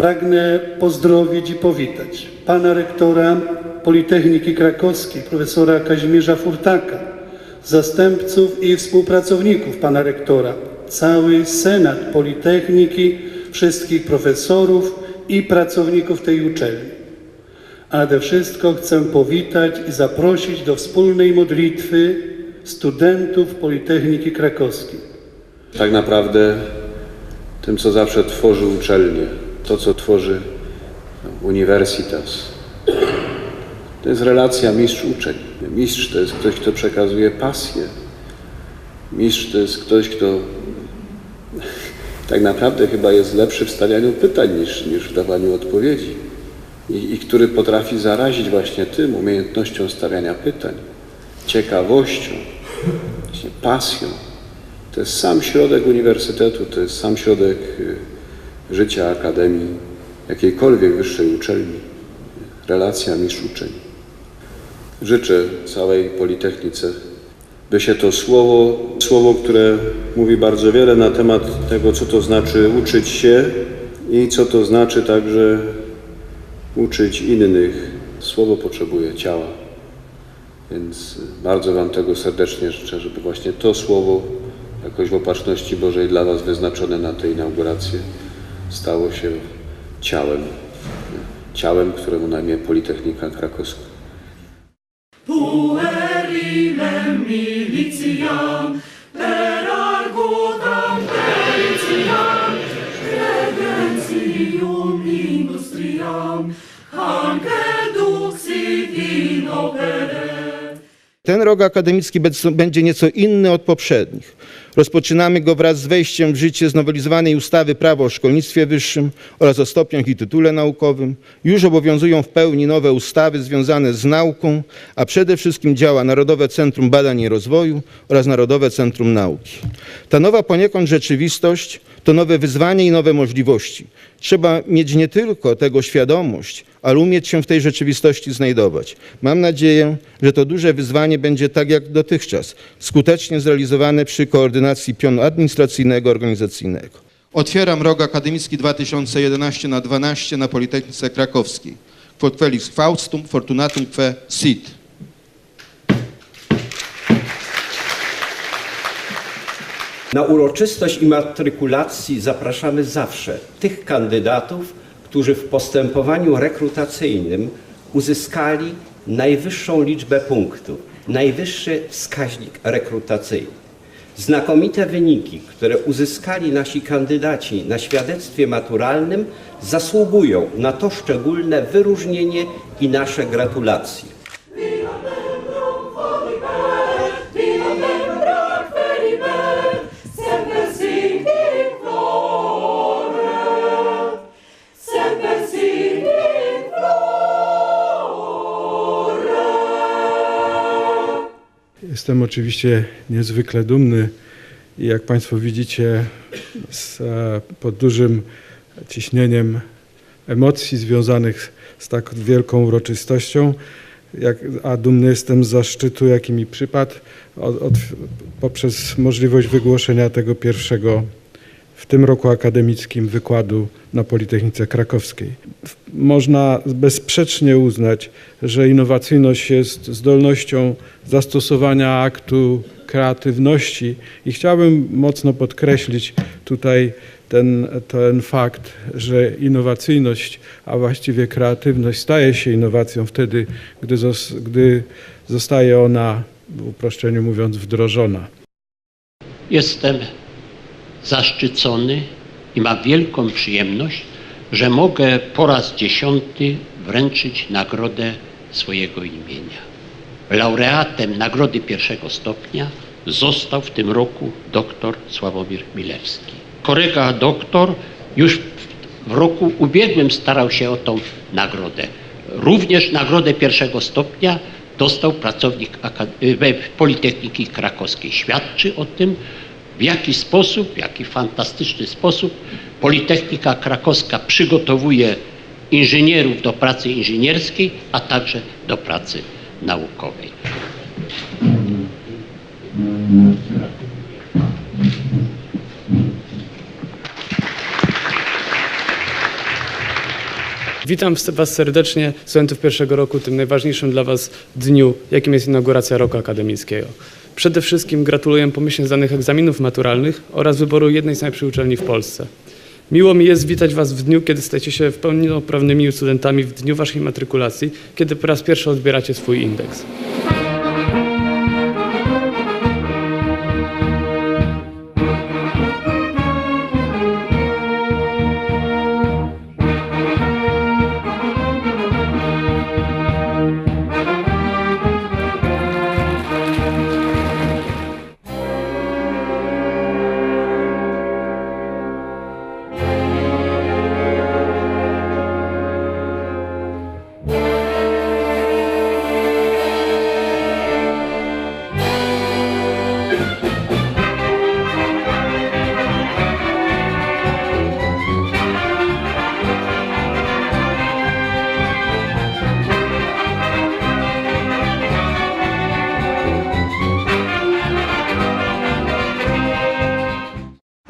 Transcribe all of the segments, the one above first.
Pragnę pozdrowić i powitać pana rektora Politechniki Krakowskiej, profesora Kazimierza Furtaka, zastępców i współpracowników pana rektora, cały Senat Politechniki, wszystkich profesorów i pracowników tej uczelni. A nade wszystko chcę powitać i zaprosić do wspólnej modlitwy studentów Politechniki Krakowskiej. tak naprawdę tym, co zawsze tworzy uczelnię, to, co tworzy uniwersytet. To jest relacja mistrz-uczeń. Mistrz to jest ktoś, kto przekazuje pasję. Mistrz to jest ktoś, kto tak naprawdę chyba jest lepszy w stawianiu pytań niż, niż w dawaniu odpowiedzi. I, I który potrafi zarazić właśnie tym umiejętnością stawiania pytań, ciekawością, pasją. To jest sam środek uniwersytetu, to jest sam środek y, życia akademii, jakiejkolwiek wyższej uczelni. Relacja mistrz-uczeń. Życzę całej Politechnice, by się to słowo, słowo, które mówi bardzo wiele na temat tego, co to znaczy uczyć się i co to znaczy także uczyć innych. Słowo potrzebuje ciała. Więc bardzo Wam tego serdecznie życzę, żeby właśnie to słowo jakoś w opatrzności Bożej dla Was wyznaczone na tę inaugurację stało się ciałem. Ciałem, któremu na imię Politechnika Krakowska. Puerilem militiam, per argutam peritiam, regentium industriam, hanc eduxit in opere. Ten rok akademicki będzie nieco inny od poprzednich. Rozpoczynamy go wraz z wejściem w życie znowelizowanej ustawy Prawo o szkolnictwie wyższym oraz o stopniach i tytule naukowym. Już obowiązują w pełni nowe ustawy związane z nauką, a przede wszystkim działa Narodowe Centrum Badań i Rozwoju oraz Narodowe Centrum Nauki. Ta nowa poniekąd rzeczywistość to nowe wyzwanie i nowe możliwości. Trzeba mieć nie tylko tego świadomość, ale umieć się w tej rzeczywistości znajdować. Mam nadzieję, że to duże wyzwanie będzie tak jak dotychczas, skutecznie zrealizowane przy koordynacji pionu administracyjnego, organizacyjnego. Otwieram rok akademicki 2011 na 12 na Politechnice Krakowskiej. Quod felix Faustum fortunatum que sit. Na uroczystość immatrykulacji zapraszamy zawsze tych kandydatów, którzy w postępowaniu rekrutacyjnym uzyskali najwyższą liczbę punktów, najwyższy wskaźnik rekrutacyjny. Znakomite wyniki, które uzyskali nasi kandydaci na świadectwie maturalnym, zasługują na to szczególne wyróżnienie i nasze gratulacje. Jestem oczywiście niezwykle dumny i jak Państwo widzicie, z, e, pod dużym ciśnieniem emocji związanych z tak wielką uroczystością, jak, a dumny jestem z zaszczytu, jaki mi przypadł od, od, poprzez możliwość wygłoszenia tego pierwszego w tym roku akademickim wykładu na Politechnice Krakowskiej. Można bezsprzecznie uznać, że innowacyjność jest zdolnością zastosowania aktu kreatywności i chciałbym mocno podkreślić tutaj ten, ten fakt, że innowacyjność, a właściwie kreatywność staje się innowacją wtedy, gdy, zos, gdy zostaje ona, w uproszczeniu mówiąc, wdrożona. Jestem zaszczycony i mam wielką przyjemność, że mogę po raz dziesiąty wręczyć nagrodę swojego imienia. Laureatem nagrody pierwszego stopnia został w tym roku dr Sławomir Milewski. Kolega doktor już w roku ubiegłym starał się o tą nagrodę. Również nagrodę pierwszego stopnia dostał pracownik e, Politechniki Krakowskiej. Świadczy o tym, w jaki sposób, w jaki fantastyczny sposób Politechnika Krakowska przygotowuje inżynierów do pracy inżynierskiej, a także do pracy naukowej. Witam Was serdecznie, studentów pierwszego roku, tym najważniejszym dla Was dniu, jakim jest inauguracja roku akademickiego. Przede wszystkim gratuluję pomyślnie zdanych egzaminów maturalnych oraz wyboru jednej z najlepszych uczelni w Polsce. Miło mi jest witać Was w dniu, kiedy stajecie się pełnoprawnymi studentami, w dniu Waszej matrykulacji, kiedy po raz pierwszy odbieracie swój indeks.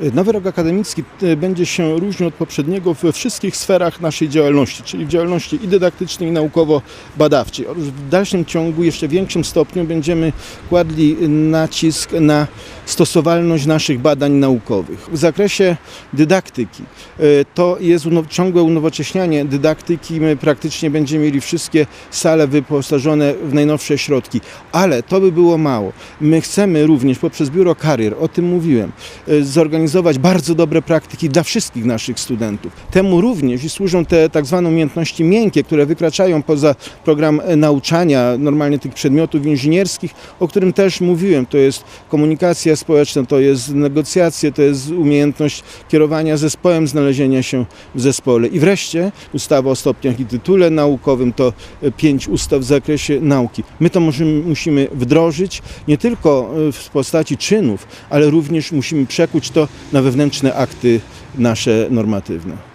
Nowy rok akademicki e, będzie się różnił od poprzedniego we wszystkich sferach naszej działalności, czyli w działalności i dydaktycznej, i naukowo-badawczej. W dalszym ciągu, jeszcze większym stopniu będziemy kładli nacisk na stosowalność naszych badań naukowych. W zakresie dydaktyki e, to jest ciągłe unowocześnianie dydaktyki. My praktycznie będziemy mieli wszystkie sale wyposażone w najnowsze środki, ale to by było mało. My chcemy również poprzez Biuro Karier, o tym mówiłem, e, zorganizować bardzo dobre praktyki dla wszystkich naszych studentów. Temu również służą te tak zwane umiejętności miękkie, które wykraczają poza program e, nauczania normalnie tych przedmiotów inżynierskich, o którym też mówiłem. To jest komunikacja społeczna, to jest negocjacje, to jest umiejętność kierowania zespołem, znalezienia się w zespole. I wreszcie ustawa o stopniach i tytule naukowym to e, pięć ustaw w zakresie nauki. My to możemy, musimy wdrożyć nie tylko e, w postaci czynów, ale również musimy przekuć to na wewnętrzne akty nasze normatywne.